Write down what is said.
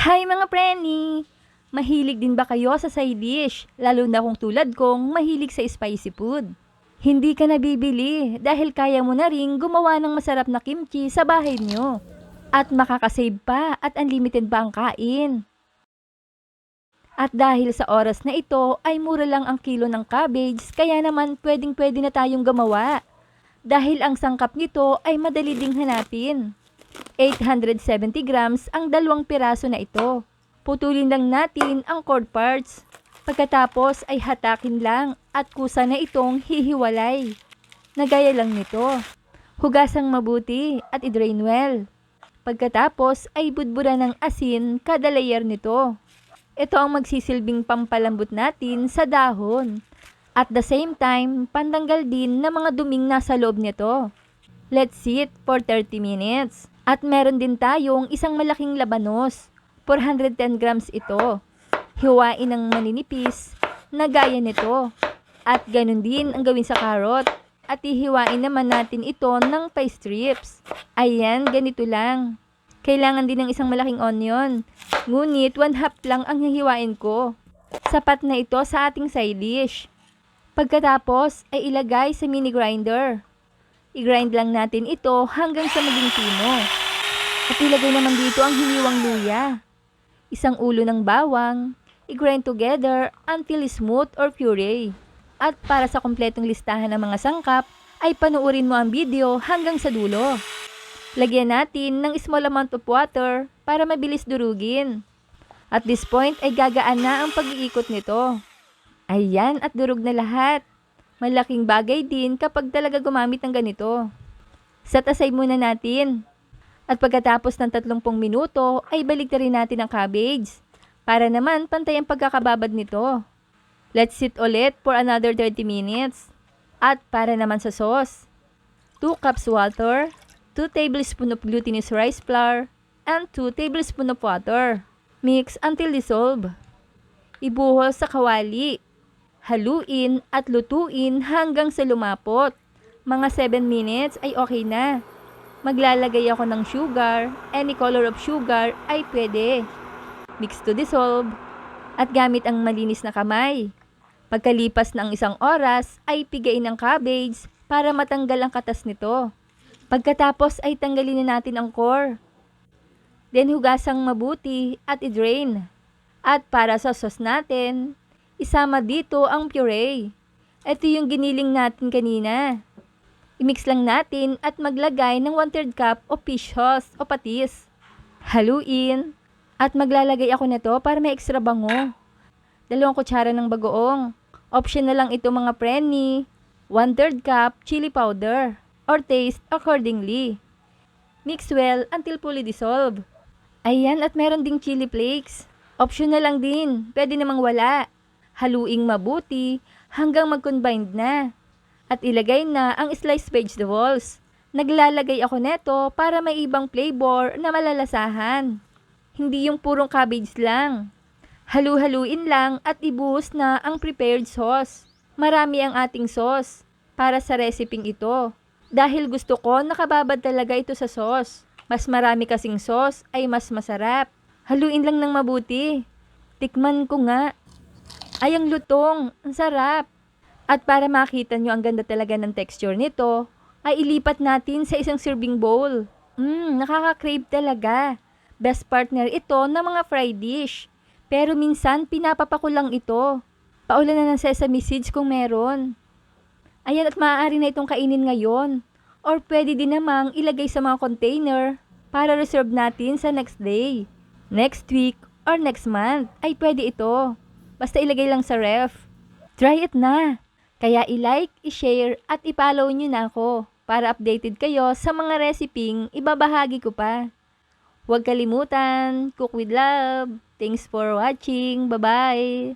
Hi mga preni! Mahilig din ba kayo sa side dish? Lalo na kung tulad kong mahilig sa spicy food. Hindi ka nabibili dahil kaya mo na ring gumawa ng masarap na kimchi sa bahay nyo. At makakasave pa at unlimited pa ang kain. At dahil sa oras na ito ay mura lang ang kilo ng cabbage kaya naman pwedeng pwede na tayong gumawa. Dahil ang sangkap nito ay madali ding hanapin. 870 grams ang dalawang piraso na ito. Putulin lang natin ang cord parts. Pagkatapos ay hatakin lang at kusa na itong hihiwalay. Nagaya lang nito. Hugasang mabuti at i-drain well. Pagkatapos ay budbura ng asin kada layer nito. Ito ang magsisilbing pampalambot natin sa dahon. At the same time, pandanggal din ng mga duming nasa loob nito. Let's sit for 30 minutes. At meron din tayong isang malaking labanos. 410 grams ito. Hiwain ng maninipis na gaya nito. At ganun din ang gawin sa carrot. At ihiwain naman natin ito ng pie strips. Ayan, ganito lang. Kailangan din ng isang malaking onion. Ngunit, one half lang ang hihiwain ko. Sapat na ito sa ating side dish. Pagkatapos, ay ilagay sa mini grinder. I-grind lang natin ito hanggang sa maging pino. At ilagay naman dito ang hiniwang luya. Isang ulo ng bawang. I-grind together until smooth or puree. At para sa kompletong listahan ng mga sangkap, ay panuorin mo ang video hanggang sa dulo. Lagyan natin ng small amount of water para mabilis durugin. At this point ay gagaan na ang pag-iikot nito. Ayan at durog na lahat. Malaking bagay din kapag talaga gumamit ng ganito. Set aside muna natin. At pagkatapos ng 30 minuto ay balik na rin natin ang cabbage. Para naman pantay ang pagkakababad nito. Let's sit ulit for another 30 minutes. At para naman sa sauce. 2 cups water, 2 tablespoon of glutinous rice flour, and 2 tablespoon of water. Mix until dissolve. Ibuhos sa kawali. Haluin at lutuin hanggang sa lumapot. Mga 7 minutes ay okay na. Maglalagay ako ng sugar. Any color of sugar ay pwede. Mix to dissolve. At gamit ang malinis na kamay. Pagkalipas ng isang oras ay pigain ang cabbage para matanggal ang katas nito. Pagkatapos ay tanggalin na natin ang core. Then hugasang mabuti at i-drain. At para sa sauce natin, isama dito ang puree. Ito yung giniling natin kanina. I-mix lang natin at maglagay ng 1 3 cup o fish sauce o patis. Haluin. At maglalagay ako nito para may extra bango. Dalawang kutsara ng bagoong. Option na lang ito mga preni. 1 3 cup chili powder or taste accordingly. Mix well until fully dissolve. Ayan at meron ding chili flakes. Optional lang din, pwede namang wala. Haluing mabuti hanggang mag-combined na. At ilagay na ang sliced vegetables. Naglalagay ako neto para may ibang flavor na malalasahan. Hindi yung purong cabbage lang. Halu-haluin lang at ibuhos na ang prepared sauce. Marami ang ating sauce para sa reseping ito. Dahil gusto ko nakababad talaga ito sa sauce. Mas marami kasing sauce ay mas masarap. Haluin lang ng mabuti. Tikman ko nga. Ay, ang lutong. Ang sarap. At para makita nyo ang ganda talaga ng texture nito, ay ilipat natin sa isang serving bowl. Mmm, nakaka-crave talaga. Best partner ito ng mga fried dish. Pero minsan, pinapapako lang ito. Paulan na ng sesame seeds kung meron. Ayan at maaari na itong kainin ngayon. Or pwede din namang ilagay sa mga container para reserve natin sa next day. Next week or next month ay pwede ito. Basta ilagay lang sa ref. Try it na! Kaya i-like, i-share at i-follow nyo na ako para updated kayo sa mga reseping ibabahagi ko pa. Huwag kalimutan, cook with love. Thanks for watching. Bye-bye!